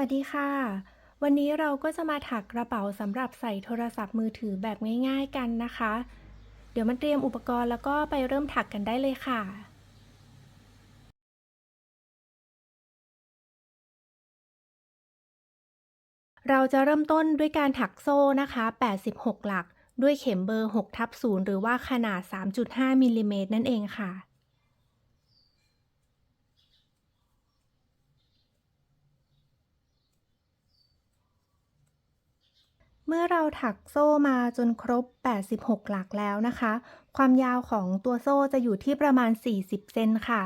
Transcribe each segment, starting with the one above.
วัสดีค่ะ วันนี้เราก็จะมาถักกระเป๋าสำหรับใส่โทรศัพท์มือถือแบบง่ายๆกันนะคะ เดี๋ยวมาเตรียมอุปกรณ์แล้วก็ไปเริ่มถักกันได้เลยค่ะ เราจะเริ่มต้นด้วยการถักโซ่นะคะ 86 หลัก ด้วยเข็มเบอร์6ทับ0หรือว่าขนาด 3.5มิลลิเมตรนั่นเองค่ะ เมื่อเราถักโซ่มาจนครบ 86 หลักแล้วนะคะ ความยาวของตัวโซ่จะอยู่ที่ประมาณ 40 เซนค่ะ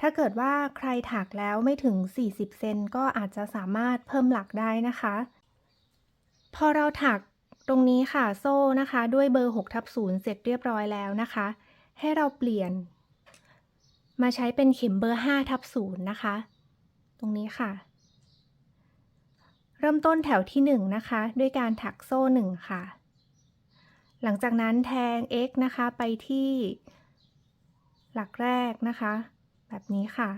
ถ้าเกิดว่าใครถักแล้วไม่ถึง 40 เซนก็อาจจะสามารถเพิ่มหลักได้นะคะ พอเราถักตรงนี้ค่ะโซ่นะคะ ด้วยเบอร์6ทับ0เสร็จเรียบร้อยแล้วนะคะ ให้เราเปลี่ยน มาใช้เป็นเข็มเบอร์5ทับ0นะคะ ตรงนี้ค่ะ เริ่มต้นแถวที่ 1 นะคะ ด้วยการถักโซ่ 1 ค่ะ หลังจากนั้นแทง x นะคะไปที่ หลักแรกนะคะ แบบนี้ค่ะ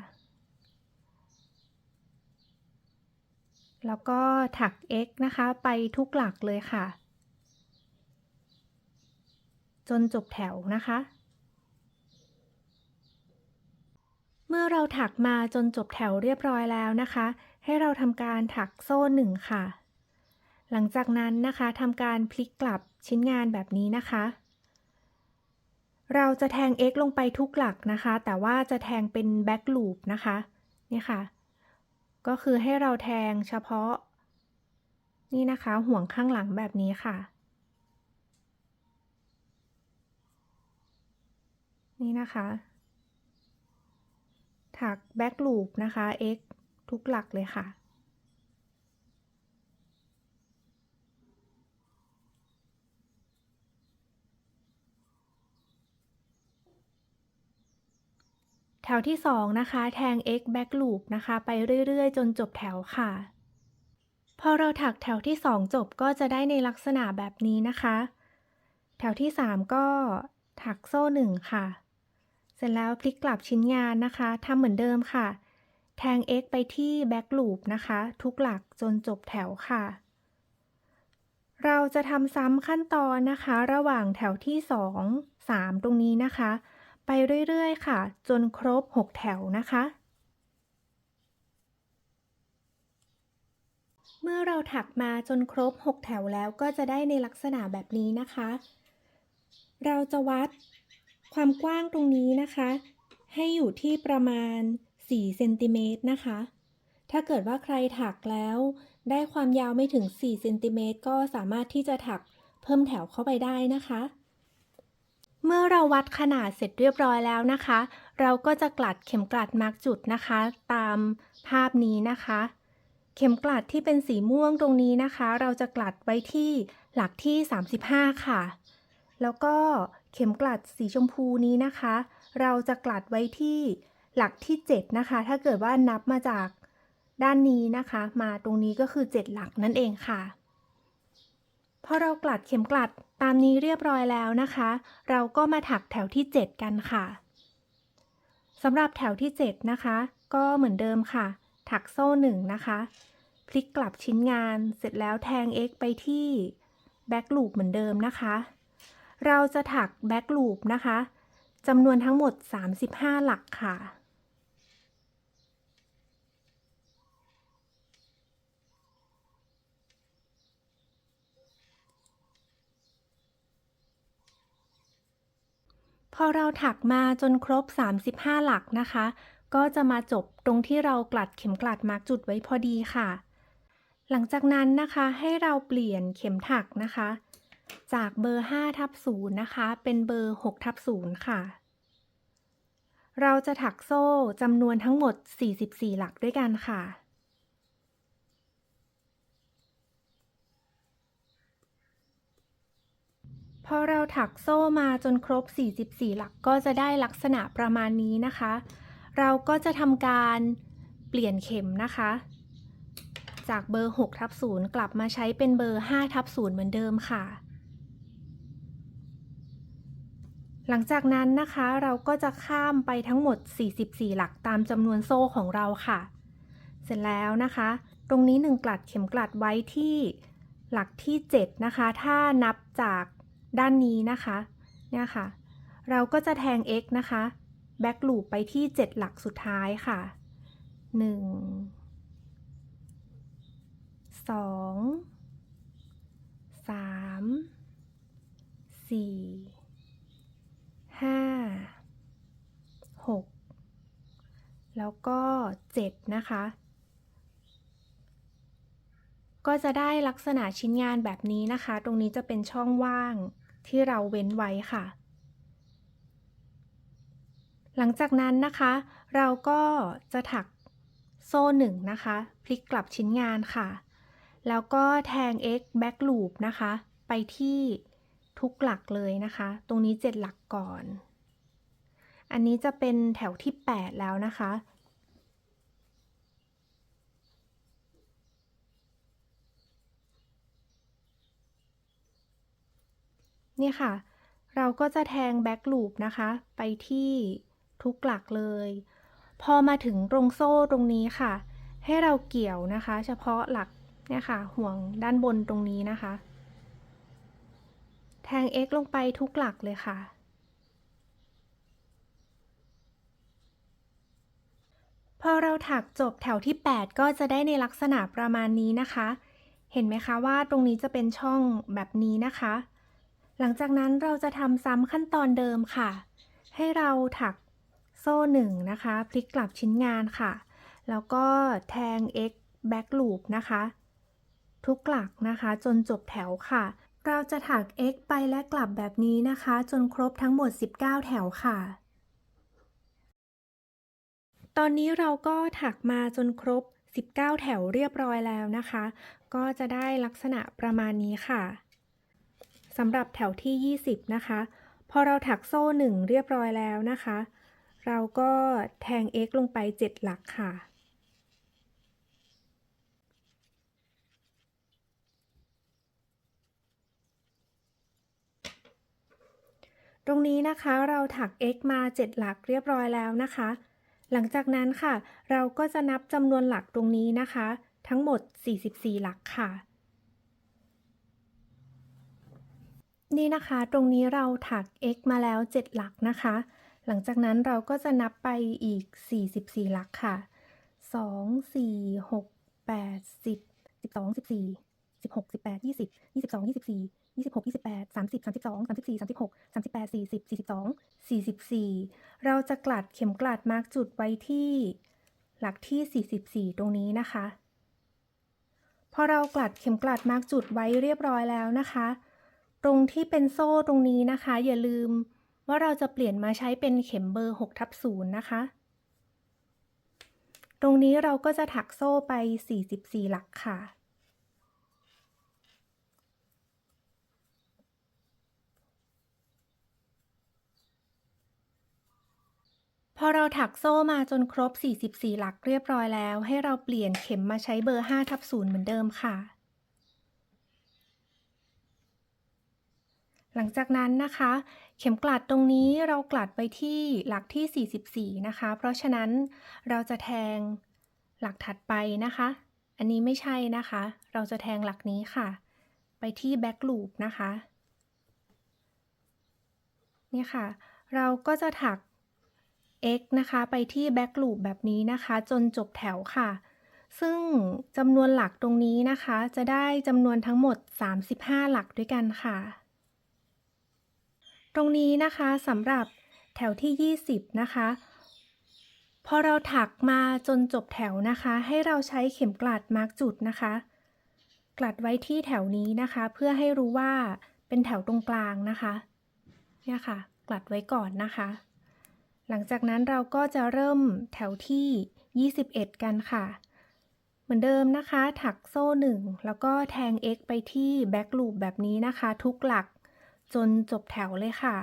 แล้วก็ถัก x นะคะไปทุกหลักเลยค่ะ จนจบแถวนะคะ เมื่อเราถักมาจนจบแถวเรียบร้อยแล้วนะคะ ให้เราทำการถักโซ่หนึ่งค่ะ หลังจากนั้นนะคะทำการพลิกกลับชิ้นงานแบบนี้นะคะ เราจะแทง x ลงไปทุกหลักนะคะ แต่ว่าจะแทงเป็น back loop นะคะนี่ค่ะ ก็คือให้เราแทงเฉพาะ นี่นะคะห่วงข้างหลังแบบนี้ค่ะ นี่นะคะ ถัก back loop นะคะ x ทุกหลักเลยค่ะ แถวที่ 2 นะคะ แทง x back loop นะคะ ไปเรื่อย ๆ จนจบแถวค่ะ พอเราถักแถวที่ 2 จบก็จะได้ในลักษณะแบบนี้นะคะ แถวที่ 3 ก็ถักโซ่ 1 ค่ะ เสร็จแล้วพลิกกลับชิ้นงานนะคะทำเหมือนเดิมค่ะ แทง x ไปที่ back loop นะคะ ทุกหลักจนจบแถวค่ะ เราจะทำซ้ำขั้นตอนนะคะ ระหว่างแถวที่ 2 3 ตรงนี้นะคะ ไปเรื่อยๆ ค่ะ จนครบ 6 แถวนะคะ เมื่อเราถักมาจนครบ 6 แถวแล้วก็จะได้ในลักษณะแบบนี้นะคะ เราจะวัดความกว้างตรงนี้นะคะ ให้อยู่ที่ประมาณ 4เซนติเมตรนะคะ ถ้าเกิดว่าใครถักแล้ว ได้ความยาวไม่ถึง4เซนติเมตรก็สามารถที่จะถักเพิ่มแถวเข้าไปได้นะคะ เมื่อเราวัดขนาดเสร็จเรียบร้อยแล้วนะคะ เราก็จะกลัดเข็มกลัดมาร์กจุดนะคะ ตามภาพนี้นะคะ เข็มกลัดที่เป็นสีม่วงตรงนี้นะคะ เราจะกลัดไว้ที่หลักที่ 35 ค่ะ แล้วก็เข็มกลัดสีชมพูนี้นะคะ เราจะกลัดไว้ที่ หลักที่ 7 นะคะ ถ้าเกิดว่านับมาจากด้านนี้นะคะ มาตรงนี้ก็คือ 7 หลักนั่นเองค่ะพอเรากลัดเข็มกลัดตามนี้เรียบร้อยแล้วนะคะ เราก็มาถักแถวที่ 7 กันค่ะสำหรับแถวที่ 7 นะคะ ก็เหมือนเดิมค่ะ ถักโซ่1นะคะ พลิกกลับชิ้นงานเสร็จแล้วแทง x ไปที่ back loop เหมือนเดิมนะคะ เราจะถัก back loop นะคะจำนวนทั้งหมด 35 หลักค่ะ พ อเราถักมาจนครบ 35 หลักนะคะ ก็จะมาจบตรงที่เรากลัดเข็มกลัดมาร์กจุดไว้พอดีค่ะ หลังจากนั้นนะคะให้เราเปลี่ยนเข็มถักนะคะ จากเบอร์5ทับ0นะคะ เป็นเบอร์6ทับ0ค่ะ เราจะถักโซ่จำนวนทั้งหมด 44 หลักด้วยกันค่ะ พอเราถักโซ่มาจนครบ 44 หลักก็จะได้ลักษณะประมาณนี้นะคะ เราก็จะทำการเปลี่ยนเข็มนะคะ จากเบอร์6ทับ0กลับมาใช้เป็นเบอร์5ทับ0เหมือนเดิมค่ะ หลังจากนั้นนะคะเราก็จะข้ามไปทั้งหมด 44 หลักตามจำนวนโซ่ของเราค่ะ เสร็จแล้วนะคะ ตรงนี้ 1 กลัดเข็มกลัดไว้ที่หลักที่ 7 นะคะ ถ้านับจาก ด้านนี้นะคะเนี่ยค่ะ เราก็จะแทง x นะคะ back loop ไปที่ 7 หลักสุดท้ายค่ะ 1 2 3 4 5 6 แล้วก็ 7 นะคะ ก็จะได้ลักษณะชิ้นงานแบบนี้นะคะ ตรงนี้จะเป็นช่องว่าง ที่เราเว้นไว้ค่ะ หลังจากนั้นนะคะ เราก็จะถักโซ่หนึ่งนะคะ พลิกกลับชิ้นงานค่ะ แล้วก็แทง x back loop นะคะ ไปที่ทุกหลักเลยนะคะ ตรงนี้ 7 หลักก่อน อันนี้จะเป็นแถวที่ 8 แล้วนะคะ นี่ค่ะ เราก็จะแทง back loop นะคะ ไปที่ทุกหลักเลย พอมาถึงตรงโซ่ตรงนี้ค่ะ ให้เราเกี่ยวนะคะ เฉพาะหลักเนี่ยค่ะ ห่วงด้านบนตรงนี้นะคะ แทง x ลงไปทุกหลักเลยค่ะ พอเราถักจบแถวที่ 8 ก็จะได้ในลักษณะประมาณนี้นะคะ เห็นไหมคะว่าตรงนี้จะเป็นช่องแบบนี้นะคะ หลังจากนั้นเราจะทำซ้ำขั้นตอนเดิมค่ะ ให้เราถักโซ่หนึ่งนะคะ พลิกกลับชิ้นงานค่ะ แล้วก็แทง x back loop นะคะ ทุกหลักนะคะ จนจบแถวค่ะ เราจะถัก x ไปและกลับแบบนี้นะคะ จนครบทั้งหมด 19 แถวค่ะ ตอนนี้เราก็ถักมาจนครบ 19 แถวเรียบร้อยแล้วนะคะ ก็จะได้ลักษณะประมาณนี้ค่ะ สำหรับแถวที่ 20 นะคะ พอเราถักโซ่ 1 เรียบร้อยแล้วนะคะ เราก็แทง x ลงไป 7 หลักค่ะ ตรงนี้นะคะเราถัก x มา 7 หลักเรียบร้อยแล้วนะคะ หลังจากนั้นค่ะ เราก็จะนับจำนวนหลักตรงนี้นะคะ ทั้งหมด 44 หลักค่ะ นี่นะคะ ตรงนี้เราถัก x มาแล้ว 7 หลักนะคะ หลังจากนั้นเราก็จะนับไปอีก 44 หลักค่ะ 2 4 6 8 10 12 14 16 18 20 22 24 26 28 30 32 34 36 38 40 42 44 เราจะกลัดเข็มกลัดมาร์กจุดไว้ที่หลักที่ 44 ตรงนี้นะคะ พอเรากลัดเข็มกลัดมาร์กจุดไว้เรียบร้อยแล้วนะคะ ตรงที่เป็นโซ่ตรงนี้นะคะ อย่าลืมว่าเราจะเปลี่ยนมาใช้เป็นเข็มเบอร์6ทับ0นะคะ ตรงนี้เราก็จะถักโซ่ไป 44 หลักค่ะ พอเราถักโซ่มาจนครบ 44 หลักเรียบร้อยแล้ว ให้เราเปลี่ยนเข็มมาใช้เบอร์5ทับ0เหมือนเดิมค่ะ หลังจากนั้นนะคะ เข็มกลัดตรงนี้เรากลัดไปที่หลักที่ 44 นะคะ เพราะฉะนั้นเราจะแทงหลักถัดไปนะคะ อันนี้ไม่ใช่นะคะ เราจะแทงหลักนี้ค่ะ ไปที่ back loop นะคะนี่ค่ะ เราก็จะถัก x นะคะ ไปที่ back loop แบบนี้นะคะ จนจบแถวค่ะ ซึ่งจำนวนหลักตรงนี้นะคะ จะได้จำนวนทั้งหมด 35 หลักด้วยกันค่ะ ตรงนี้นะคะสำหรับแถวที่ 20 นะคะ พอเราถักมาจนจบแถวนะคะ ให้เราใช้เข็มกลัดมาร์กจุดนะคะ กลัดไว้ที่แถวนี้นะคะ เพื่อให้รู้ว่าเป็นแถวตรงกลางนะคะเนี่ยค่ะ กลัดไว้ก่อนนะคะ หลังจากนั้นเราก็จะเริ่มแถวที่ 21 กันค่ะ เหมือนเดิมนะคะ ถักโซ่ 1 แล้วก็แทง x ไปที่ back loop แบบนี้นะคะ ทุกหลัก จนจบแถวเลยค่ะ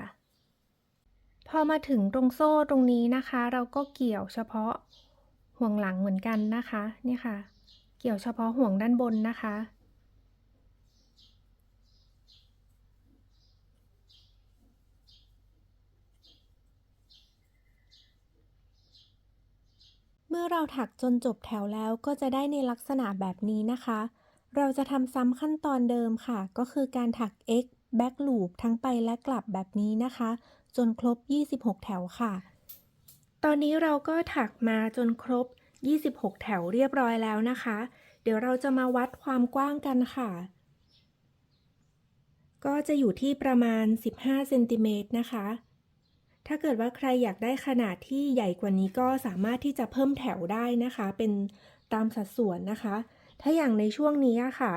พอมาถึงตรงโซ่ตรงนี้นะคะ เราก็เกี่ยวเฉพาะห่วงหลังเหมือนกันนะคะนี่ค่ะ เกี่ยวเฉพาะห่วงด้านบนนะคะ เมื่อเราถักจนจบแถวแล้วก็จะได้ในลักษณะแบบนี้นะคะ เราจะทำซ้ำขั้นตอนเดิมค่ะ ก็คือการถัก x back loop ทั้งไปและกลับแบบนี้นะคะ จนครบ 26 แถวค่ะ ตอนนี้เราก็ถักมาจนครบ 26 แถวเรียบร้อยแล้วนะคะ เดี๋ยวเราจะมาวัดความกว้างกันค่ะ ก็จะอยู่ที่ประมาณ 15เซนติเมตรนะคะ ถ้าเกิดว่าใครอยากได้ขนาดที่ใหญ่กว่านี้ก็สามารถที่จะเพิ่มแถวได้นะคะ เป็นตามสัดส่วนนะคะ ถ้าอย่างในช่วงนี้ค่ะ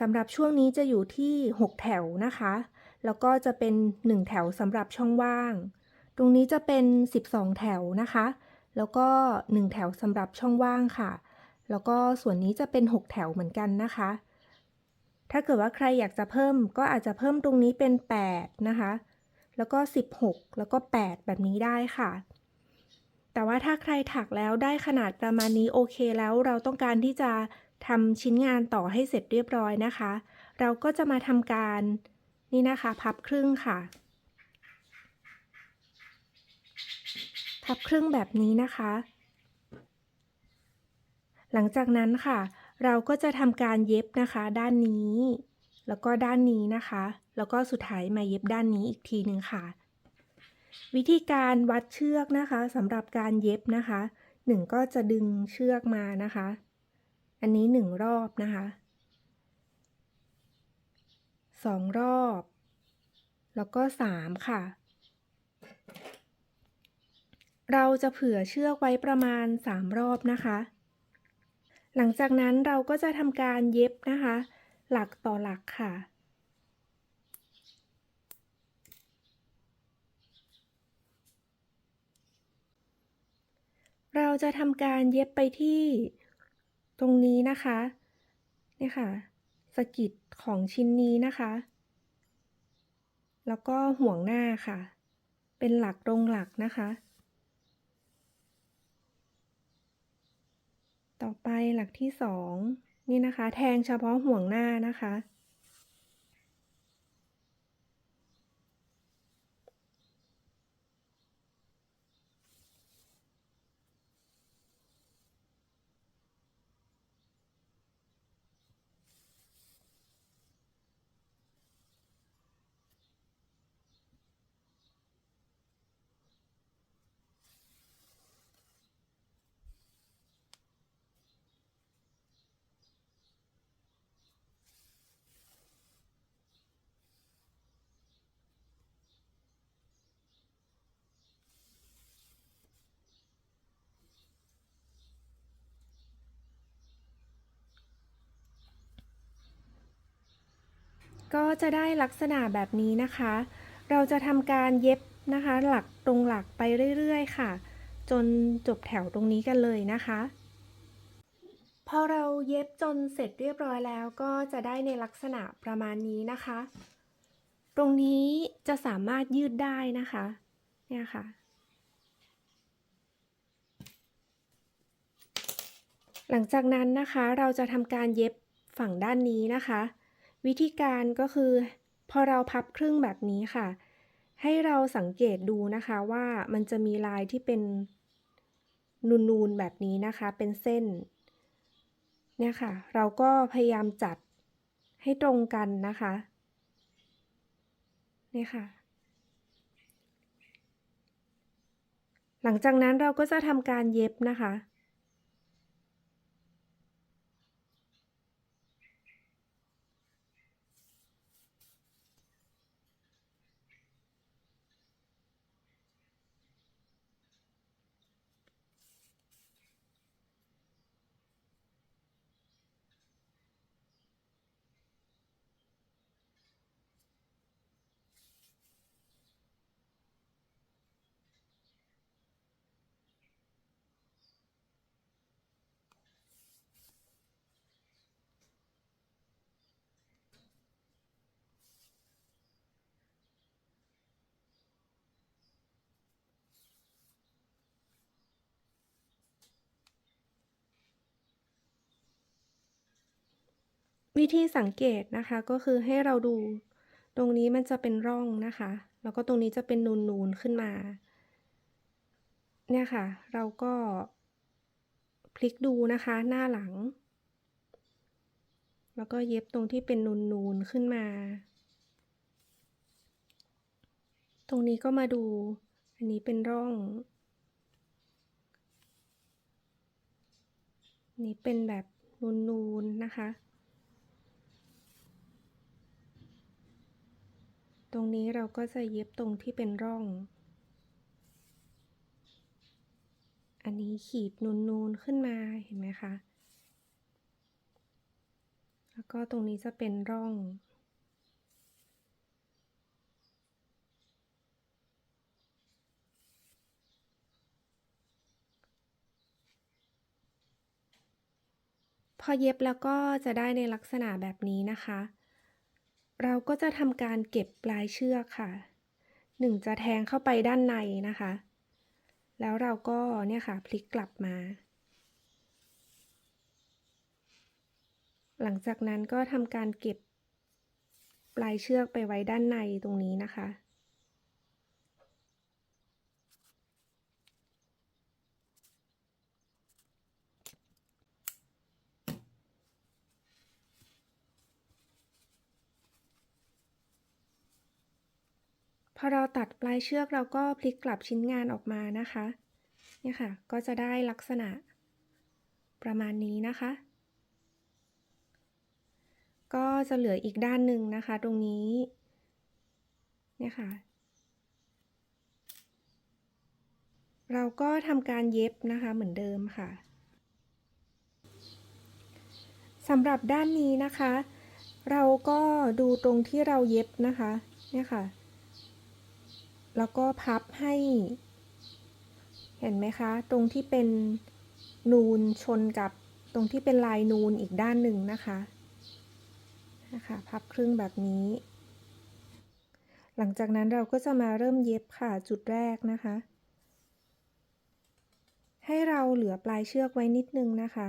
สำหรับช่วงนี้จะอยู่ที่ 6 แถวนะคะ แล้วก็จะเป็น 1 แถวสำหรับช่องว่าง ตรงนี้จะเป็น 12 แถวนะคะ แล้วก็ 1 แถวสำหรับช่องว่างค่ะ แล้วก็ส่วนนี้จะเป็น 6 แถวเหมือนกันนะคะ ถ้าเกิดว่าใครอยากจะเพิ่มก็อาจจะเพิ่มตรงนี้เป็น 8 นะคะ แล้วก็ 16 แล้วก็ 8 แบบนี้ได้ค่ะแต่ว่าถ้าใครถักแล้วได้ขนาดประมาณนี้โอเคแล้วเราต้องการที่จะ ทำชิ้นงานต่อให้เสร็จเรียบร้อยนะคะ เราก็จะมาทำการนี่นะคะ พับครึ่งค่ะ พับครึ่งแบบนี้นะคะ หลังจากนั้นค่ะ เราก็จะทำการเย็บนะคะ ด้านนี้ แล้วก็ด้านนี้นะคะ แล้วก็สุดท้ายมาเย็บด้านนี้อีกทีหนึ่งค่ะ วิธีการวัดเชือกนะคะสำหรับการเย็บนะคะหนึ่งก็จะดึงเชือกมานะคะ อันนี้หนึ่งรอบนะคะสองรอบ แล้วก็สามค่ะ เราจะเผื่อเชือกไว้ประมาณสามรอบนะคะ หลังจากนั้นเราก็จะทำการเย็บนะคะ หลักต่อหลักค่ะเราจะทำการเย็บไปที่ ตรงนี้นะคะนี่ค่ะสกิดของชิ้นนี้นะคะ แล้วก็ห่วงหน้าค่ะ เป็นหลักตรงหลักนะคะ ต่อไปหลักที่สองนี่นะคะ แทงเฉพาะห่วงหน้านะคะ ก็จะได้ลักษณะแบบนี้นะคะ เราจะทำการเย็บนะคะ หลักตรงหลักไปเรื่อยๆค่ะ จนจบแถวตรงนี้กันเลยนะคะพอเราเย็บจนเสร็จเรียบร้อยแล้วก็จะได้ในลักษณะประมาณนี้นะคะ ตรงนี้จะสามารถยืดได้นะคะ เนี่ยค่ะ หลังจากนั้นนะคะเราจะทำการเย็บฝั่งด้านนี้นะคะ วิธีการก็คือ พอเราพับครึ่งแบบนี้ค่ะ ให้เราสังเกตดูนะคะว่ามันจะมีลายที่เป็นนูนๆแบบนี้นะคะ เป็นเส้น เนี่ยค่ะ เราก็พยายามจัดให้ตรงกันนะคะ เนี่ยค่ะ หลังจากนั้นเราก็จะทำการเย็บนะคะ วิธีสังเกตนะคะก็คือให้เราดู ตรงนี้มันจะเป็นร่องนะคะ แล้วก็ตรงนี้จะเป็นนูนๆขึ้นมา เนี่ยค่ะ เราก็พลิกดูนะคะหน้าหลัง แล้วก็เย็บตรงที่เป็นนูนๆขึ้นมา ตรงนี้ก็มาดู อันนี้เป็นร่อง นี่เป็นแบบนูนๆนะคะ ตรงนี้เราก็จะเย็บตรงที่เป็นร่อง อันนี้ขีดนูนๆขึ้นมาเห็นไหมคะ แล้วก็ตรงนี้จะเป็นร่องพอเย็บแล้วก็จะได้ในลักษณะแบบนี้นะคะ เราก็จะทำการเก็บปลายเชือกค่ะหนึ่งจะแทงเข้าไปด้านในนะคะ แล้วเราก็เนี่ยค่ะพลิกกลับมา หลังจากนั้นก็ทำการเก็บปลายเชือกไปไว้ด้านในตรงนี้นะคะ อเราตัดปลายเชือกเราก็พลิกกลับชิ้นงานออกมานะคะเนี่ยค่ะ ก็จะได้ลักษณะ ประมาณนี้นะคะ ก็จะเหลืออีกด้านหนึ่งนะคะ ตรงนี้เนี่ยค่ะ เราก็ทำการเย็บนะคะเหมือนเดิมค่ะสำหรับด้านนี้นะคะ เราก็ดูตรงที่เราเย็บนะคะ เนี่ยค่ะ แล้วก็พับให้ เห็นไหมคะ ตรงที่เป็นนูนชนกับตรงที่เป็นลายนูนอีกด้านหนึ่งนะคะนะคะพับครึ่งแบบนี้ หลังจากนั้นเราก็จะมาเริ่มเย็บค่ะจุดแรกนะคะ ให้เราเหลือปลายเชือกไว้นิดนึงนะคะ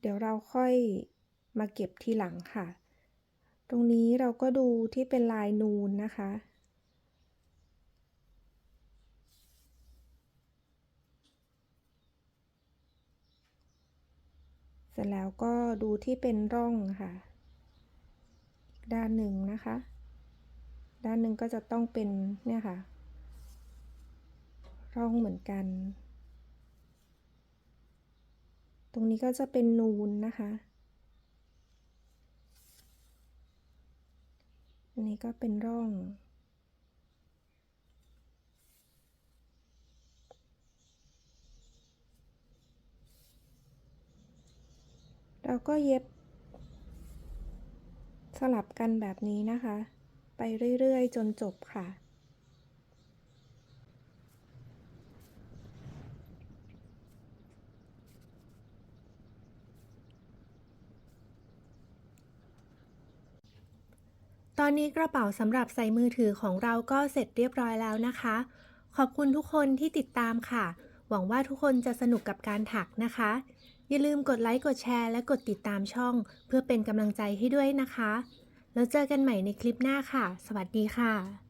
เดี๋ยวเราค่อยมาเก็บทีหลังค่ะ ตรงนี้เราก็ดูที่เป็นลายนูนนะคะ เสร็จแล้วก็ดูที่เป็นร่องค่ะ อีกด้านหนึ่งนะคะ ด้านหนึ่งก็จะต้องเป็นเนี่ยค่ะ ร่องเหมือนกัน ตรงนี้ก็จะเป็นนูนนะคะ อันนี้ก็เป็นร่อง เราก็เย็บ สลับกันแบบนี้นะคะ ไปเรื่อย ๆ จนจบค่ะ ตอนนี้กระเป๋าสำหรับใส่มือถือของเราก็เสร็จเรียบร้อยแล้วนะคะ ขอบคุณทุกคนที่ติดตามค่ะ หวังว่าทุกคนจะสนุกกับการถักนะคะ อย่าลืมกดไลค์กดแชร์และกดติดตามช่อง เพื่อเป็นกำลังใจให้ด้วยนะคะ แล้วเจอกันใหม่ในคลิปหน้าค่ะ สวัสดีค่ะ